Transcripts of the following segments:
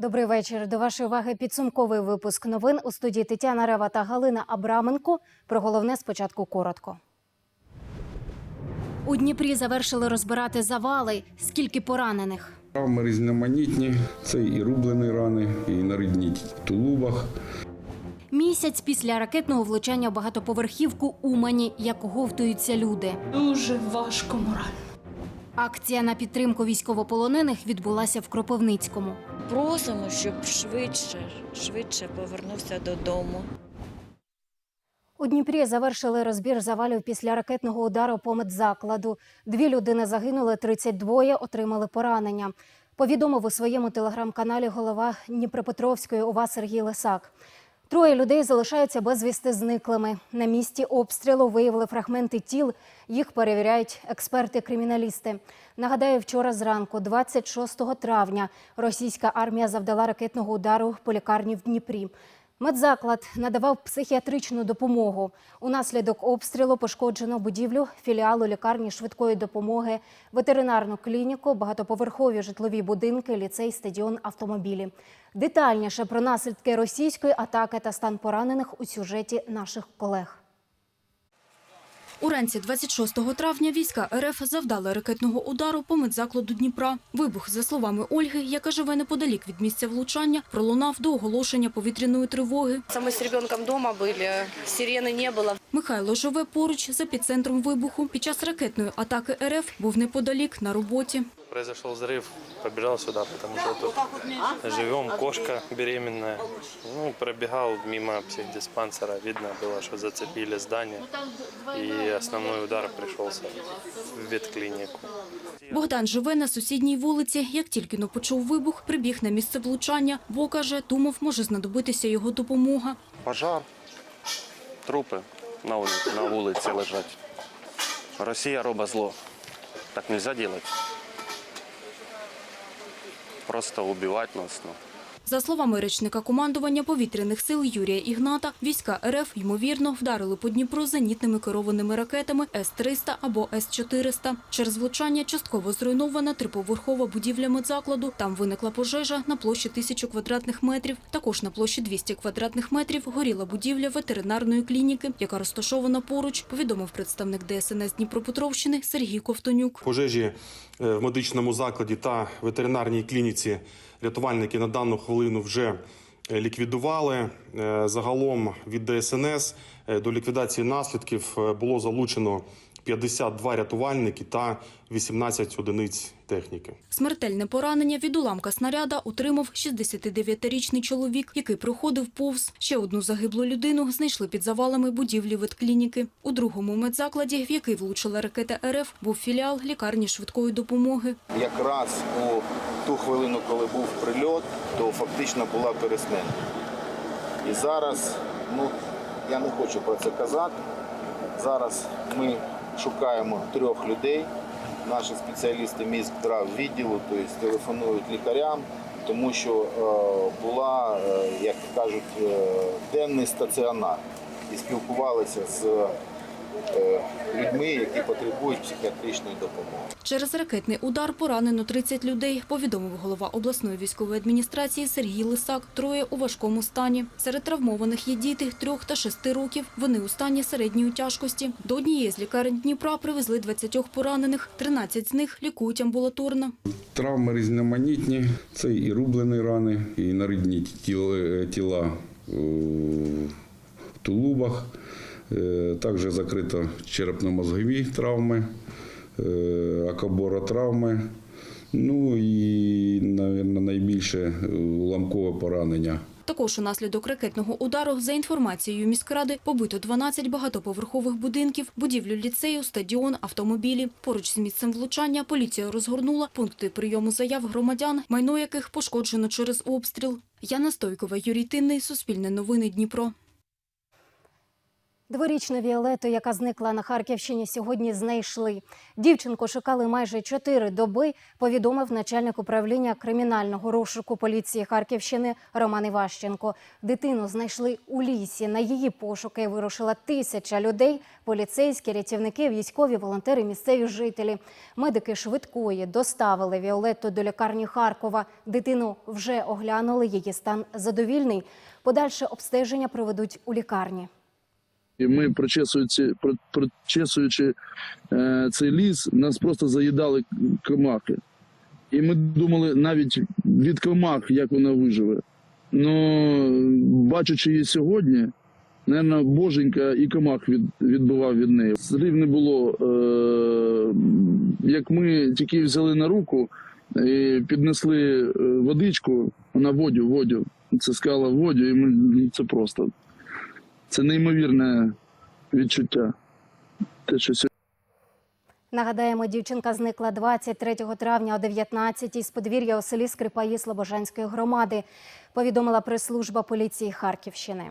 Добрий вечір. До вашої уваги підсумковий випуск новин у студії Тетяна Рева та Галина Абраменко. Про головне спочатку коротко. У Дніпрі завершили розбирати завали. Скільки поранених? Травми різноманітні, це і рублені рани, і на рідній тулубах. Місяць після ракетного влучання в багатоповерхівку Умані, як оговтуються люди. Дуже важко морально. Акція на підтримку військовополонених відбулася в Кропивницькому. Просимо, щоб швидше, швидше повернувся додому. У Дніпрі завершили розбір завалів після ракетного удару по медзакладу. Дві людини загинули, 32 отримали поранення. Повідомив у своєму телеграм-каналі голова Дніпропетровської ОВА Сергій Лисак. Троє людей залишаються безвісти зниклими. На місці обстрілу виявили фрагменти тіл. Їх перевіряють експерти-криміналісти. Нагадаю, вчора зранку, 26 травня, російська армія завдала ракетного удару по лікарні в Дніпрі. Медзаклад надавав психіатричну допомогу. Унаслідок обстрілу пошкоджено будівлю філіалу лікарні швидкої допомоги, ветеринарну клініку, багатоповерхові житлові будинки, ліцей, стадіон, автомобілі. Детальніше про наслідки російської атаки та стан поранених у сюжеті наших колег. Уранці 26 травня війська РФ завдали ракетного удару по медзакладу Дніпра. Вибух, за словами Ольги, яка живе неподалік від місця влучання, пролунав до оголошення повітряної тривоги. Мы с ребенком дома были, сирены не было. Михайло живе поруч за підцентром вибуху. Під час ракетної атаки РФ був неподалік на роботі. Произошел взрыв, побежал сюда, потому что тут живем, кошка беременная. Ну, пробегал мимо психдиспансера, видно было, что зацепили здание. И основной удар пришелся в ветклинику. Богдан живе на сусідній вулиці. Як тільки но почув вибух, прибіг на місце влучання, бо каже, думав, може знадобитися його допомога. Пожар, трупи на вулиці, на вулиці лежать. Росія робить зло. Так не можна робити. Просто убивать нас. Ну. За словами речника командування повітряних сил Юрія Ігната, війська РФ, ймовірно, вдарили по Дніпру зенітними керованими ракетами С-300 або С-400. Через влучання частково зруйнована триповерхова будівля медзакладу. Там виникла пожежа на площі 1000 квадратних метрів. Також на площі 200 квадратних метрів горіла будівля ветеринарної клініки, яка розташована поруч, повідомив представник ДСНС Дніпропетровщини Сергій Ковтонюк. пожежі е, в медичному закладі та ветеринарній клініці рятувальники на дану хвилину вже е, ліквідували. Е, Загалом від ДСНС е, до ліквідації наслідків було залучено 52 рятувальники та 18 одиниць техніки. Смертельне поранення від уламка снаряда отримав 69-річний чоловік, який проходив повз. Ще одну загиблу людину знайшли під завалами будівлі ветклініки. У другому медзакладі, в який влучила ракета РФ, був філіал лікарні швидкої допомоги. якраз у ту хвилину, коли був прильот, то фактично була переснена. І зараз, ну я не хочу про це казати. Зараз ми шукаємо трьох людей. Наші спеціалісти міськдрав відділу, тобто телефонують лікарям, тому що е, була, е, як кажуть, е, денний стаціонар і спілкувалися з людьми, які потребують психіатричної допомоги. Через ракетний удар поранено 30 людей, повідомив голова обласної військової адміністрації Сергій Лисак. Троє у важкому стані. Серед травмованих є діти трьох та шести років. Вони у стані середньої тяжкості. До однієї з лікарень Дніпра привезли 20 поранених. 13 з них лікують амбулаторно. Травми різноманітні, це і рублені рани, і на рідні тіла, тіла е, в тулубах. Е, Також закрито черепно-мозгові травми, е, акоборотравми. Ну і, мабуть, найбільше е, уламкове поранення. Також унаслідок ракетного удару, за інформацією міськради, побито 12 багатоповерхових будинків, будівлю ліцею, стадіон, автомобілі. Поруч з місцем влучання поліція розгорнула пункти прийому заяв громадян, майно яких пошкоджено через обстріл. Яна Стойкова, Юрій Тинний, Суспільне новини Дніпро. Дворічну Віолету, яка зникла на Харківщині, сьогодні знайшли. Дівчинку шукали майже чотири доби, повідомив начальник управління кримінального розшуку поліції Харківщини Роман Іващенко. Дитину знайшли у лісі. На її пошуки вирушила тисяча людей: поліцейські, рятівники, військові, волонтери, місцеві жителі. Медики швидкої доставили Віолетту до лікарні Харкова. Дитину вже оглянули. Її стан задовільний. Подальше обстеження проведуть у лікарні. І ми, прочесуючи, про- прочесуючи е, цей ліс, нас просто заїдали комахи. І ми думали навіть від комах, як вона виживе. Ну, бачачи її сьогодні, напевно, боженька і комах від, відбивав від неї. Слів не було. Е, як ми тільки взяли на руку і піднесли е, водичку, вона водю, водю. Це сказала водю, і ми це просто. Це неймовірне відчуття. Те, що сьогодні Нагадаємо, дівчинка зникла 23 травня о 19-й з подвір'я у селі Скрипаї Слобожанської громади, повідомила прес-служба поліції Харківщини.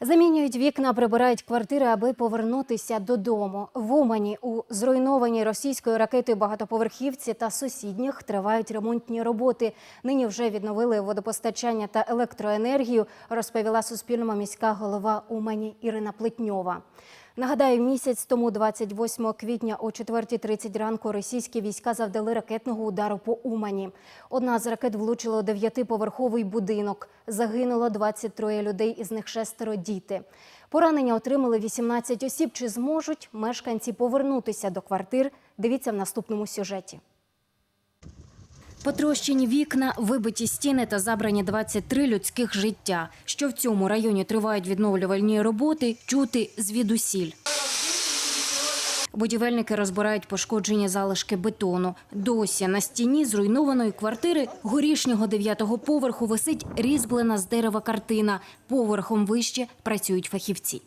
Замінюють вікна, прибирають квартири, аби повернутися додому. В Умані у зруйнованій російською ракетою багатоповерхівці та сусідніх тривають ремонтні роботи. Нині вже відновили водопостачання та електроенергію, розповіла Суспільному міська голова Умані Ірина Плетньова. Нагадаю, місяць тому, 28 квітня о 4.30 ранку, російські війська завдали ракетного удару по Умані. Одна з ракет влучила у дев'ятиповерховий будинок. Загинуло 23 людей, із них шестеро діти. Поранення отримали 18 осіб. Чи зможуть мешканці повернутися до квартир? Дивіться в наступному сюжеті. Потрощені вікна, вибиті стіни та забрані 23 людських життя. Що в цьому районі тривають відновлювальні роботи, чути звідусіль. Будівельники розбирають пошкоджені залишки бетону. Досі на стіні зруйнованої квартири горішнього дев'ятого поверху висить різьблена з дерева картина. Поверхом вище працюють фахівці.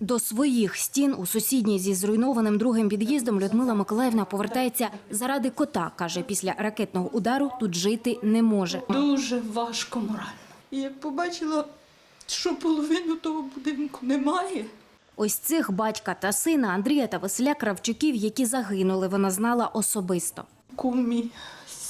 До своїх стін у сусідній зі зруйнованим другим під'їздом Людмила Миколаївна повертається заради кота. каже, після ракетного удару тут жити не може. Дуже важко морально. І як побачила, що половину того будинку немає, Ось цих батька та сина Андрія та Василя Кравчуків, які загинули, вона знала особисто. кумі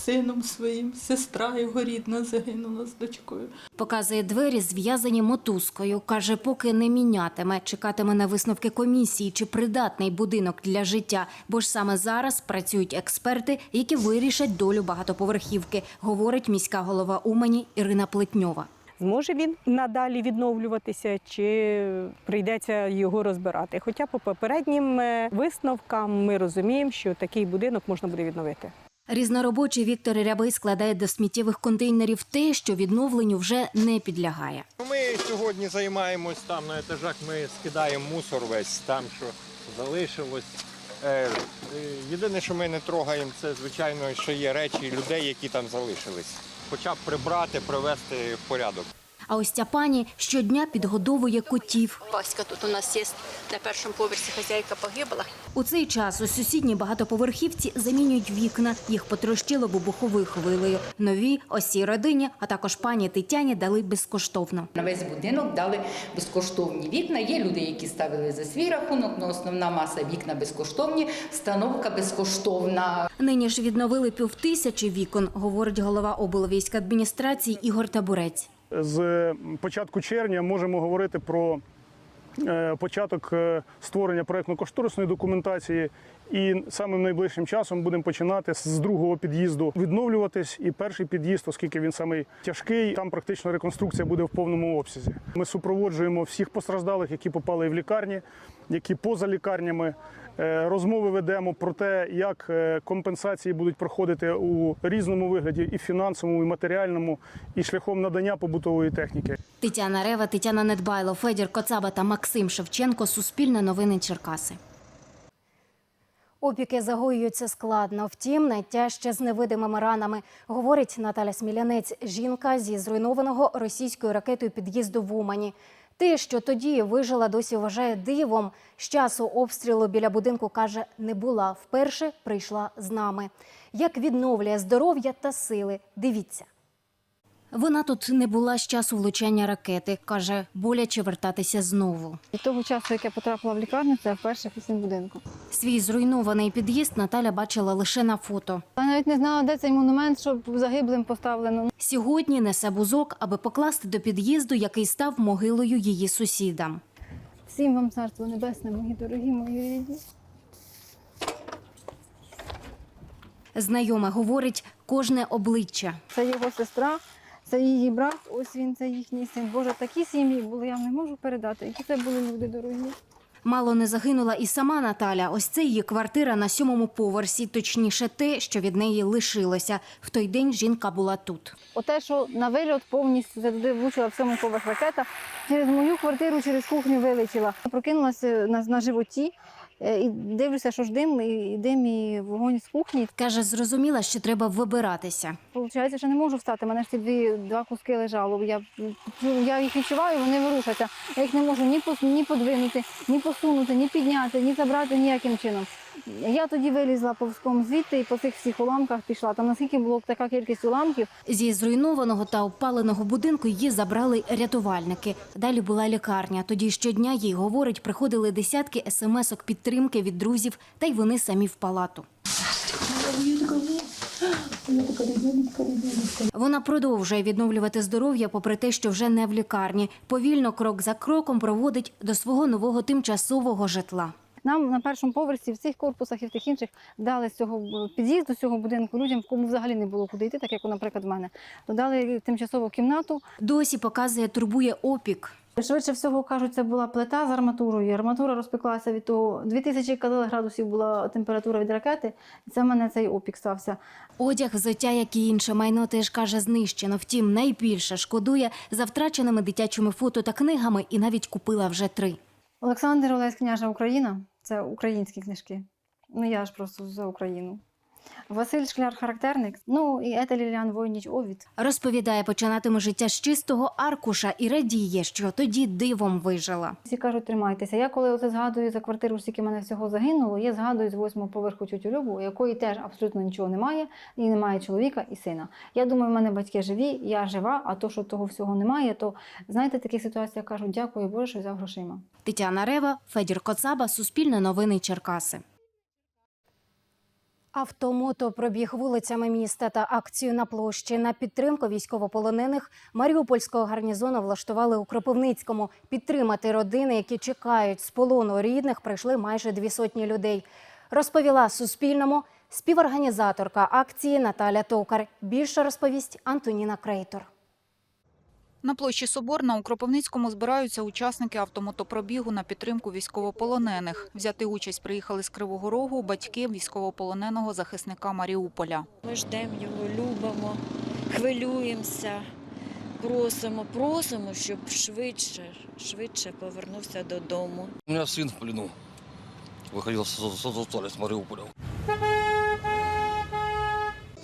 сином своїм, сестра його рідна загинула з дочкою. Показує двері, зв'язані мотузкою. Каже, поки не мінятиме, чекатиме на висновки комісії, чи придатний будинок для життя. Бо ж саме зараз працюють експерти, які вирішать долю багатоповерхівки, говорить міська голова Умані Ірина Плетньова. Зможе він надалі відновлюватися, чи прийдеться його розбирати? Хоча по попереднім е, висновкам ми розуміємо, що такий будинок можна буде відновити. Різноробочий Віктор Рябий складає до сміттєвих контейнерів те, що відновленню вже не підлягає. Ми сьогодні займаємось там на етажах. Ми скидаємо мусор весь там, що залишилось. Е, е, Єдине, що ми не трогаємо, це звичайно, що є речі людей, які там залишились. Хоча б прибрати, привести в порядок. А ось ця пані щодня підгодовує котів. Паська тут у нас є на першому поверсі хазяйка погибла. У цей час у сусідній багатоповерхівці замінюють вікна. Їх потрощило вибуховою хвилею. Нові осій родині, а також пані Тетяні дали безкоштовно. На весь будинок дали безкоштовні вікна. Є люди, які ставили за свій рахунок, але основна маса вікна безкоштовні, встановка безкоштовна. Нині ж відновили півтисячі вікон, говорить голова облвійськадміністрації Ігор Табурець. З початку червня можемо говорити про е, початок е, створення проєктно-кошторисної документації. І самим найближчим часом будемо починати з другого під'їзду відновлюватись. І перший під'їзд, оскільки він самий тяжкий, там практично реконструкція буде в повному обсязі. Ми супроводжуємо всіх постраждалих, які попали в лікарні, які поза лікарнями. Е, Розмови ведемо про те, як е, компенсації будуть проходити у різному вигляді, і фінансовому, і матеріальному, і шляхом надання побутової техніки. Тетяна Рева, Тетяна Недбайло, Федір Коцаба та Максим Шевченко. Суспільне новини Черкаси. Опіки загоюються складно. Втім, найтяжче з невидимими ранами, говорить Наталя Смілянець, жінка зі зруйнованого російською ракетою під'їзду в Умані. Те, що тоді вижила, досі вважає дивом. З часу обстрілу біля будинку каже, не була. Вперше прийшла з нами. Як відновлює здоров'я та сили? Дивіться. Вона тут не була з часу влучання ракети. Каже, боляче вертатися знову. Від того часу, як я потрапила в лікарню, це вперше після будинку. Свій зруйнований під'їзд Наталя бачила лише на фото. Я навіть не знала, де цей монумент, щоб загиблим поставлено. Сьогодні несе бузок, аби покласти до під'їзду, який став могилою її сусідам. Всім вам царство небесне, мої дорогі, мої рідні. Знайоме говорить кожне обличчя. Це його сестра, це її брат, ось він, це їхній син. Боже, такі сім'ї були, я не можу передати. Які це були люди дорогі. Мало не загинула і сама Наталя. Ось це її квартира на сьомому поверсі. Точніше, те, що від неї лишилося. В той день жінка була тут. Оте, що на вильот повністю туди влучила в сьомий поверх ракета, через мою квартиру, через кухню вилетіла. Прокинулася на, на животі і дивлюся, що ж дим, і, дим, і вогонь з кухні. Каже, зрозуміла, що треба вибиратися. Получається, що не можу встати. Мене ж ці дві два куски лежало. Я, я їх відчуваю, вони ворушаться. Я їх не можу ні пос- ні подвинути, ні посунути, ні підняти, ні забрати ніяким чином. Я тоді вилізла повзком звідти і по цих всіх уламках пішла. Там наскільки було така кількість уламків, Зі зруйнованого та обпаленого будинку її забрали рятувальники. Далі була лікарня. Тоді щодня їй говорить, приходили десятки смс-ок підтримки від друзів, та й вони самі в палату. Вона продовжує відновлювати здоров'я, попри те, що вже не в лікарні. Повільно, крок за кроком, проводить до свого нового тимчасового житла. Нам на першому поверсі в цих корпусах і в тих інших дали з цього під'їзду, з цього будинку людям, в кому взагалі не було куди йти, так як, наприклад, в мене. То дали тимчасову кімнату. Досі показує, турбує опік. Швидше всього кажуть, це була плита з арматурою. Арматура розпеклася від того. 2000 калили градусів була температура від ракети, і це в мене цей опік стався. Одяг, взуття, як і інше майно теж каже знищено. Втім, найбільше шкодує за втраченими дитячими фото та книгами і навіть купила вже три. Олександр Олесь княжа Україна це українські книжки. Ну я ж просто за Україну. Василь Шкляр характерник. Ну і Ета Ліліан Войніч Овід. Розповідає, починатиме життя з чистого аркуша і радіє, що тоді дивом вижила. Всі кажуть, тримайтеся. Я коли оце згадую за квартиру, скільки мене всього загинуло, я згадую з восьмого поверху тютю Любу, у якої теж абсолютно нічого немає, і немає чоловіка і сина. Я думаю, в мене батьки живі, я жива, а то, що того всього немає, то знаєте, такі ситуації кажуть, дякую Боже, що взяв грошима. Тетяна Рева, Федір Коцаба, Суспільне новини Черкаси. Автомото пробіг вулицями міста та акцію на площі на підтримку військовополонених Маріупольського гарнізону влаштували у Кропивницькому. Підтримати родини, які чекають з полону рідних, прийшли майже дві сотні людей. Розповіла Суспільному співорганізаторка акції Наталя Токар. Більше розповість Антоніна Крейтор. На площі Соборна у Кропивницькому збираються учасники автомотопробігу на підтримку військовополонених. Взяти участь приїхали з Кривого Рогу батьки військовополоненого захисника Маріуполя. Ми ждемо його, любимо, хвилюємося, просимо, просимо, щоб швидше, швидше повернувся додому. У меня сын в плену. Выходил с, с Азовстали, с Мариуполя.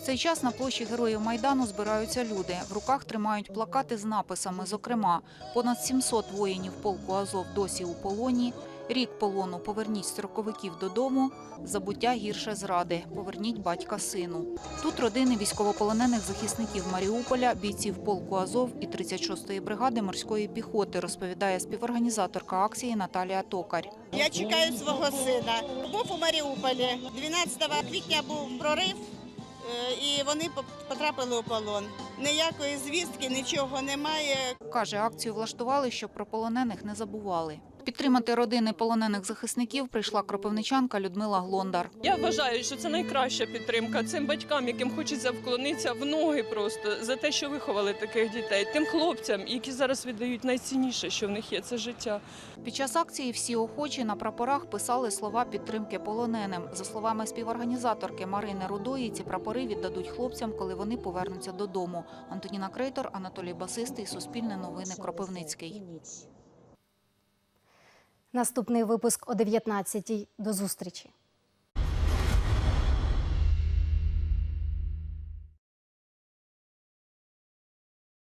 Цей час на площі Героїв Майдану збираються люди. В руках тримають плакати з написами, зокрема, понад 700 воїнів полку Азов досі у полоні, рік полону «Поверніть строковиків додому», забуття гірше зради, «Поверніть батька сину». Тут родини військовополонених захисників Маріуполя, бійців полку Азов і 36-ї бригади морської піхоти, розповідає співорганізаторка акції Наталія Токар. Я чекаю свого сина. Був у Маріуполі. 12 квітня був прорив, і вони потрапили у полон. Ніякої звістки, нічого немає. Каже, акцію влаштували, щоб про полонених не забували. Підтримати родини полонених захисників прийшла кропивничанка Людмила Глондар. Я вважаю, що це найкраща підтримка цим батькам, яким хочеться вклонитися в ноги просто за те, що виховали таких дітей, тим хлопцям, які зараз віддають найцінніше, що в них є це життя. Під час акції всі охочі на прапорах писали слова підтримки полоненим. За словами співорганізаторки Марини Рудої, ці прапори віддадуть хлопцям, коли вони повернуться додому. Антоніна Крейтор, Анатолій Басистий, Суспільне новини, Кропивницький. Наступний випуск о 19-й. До зустрічі.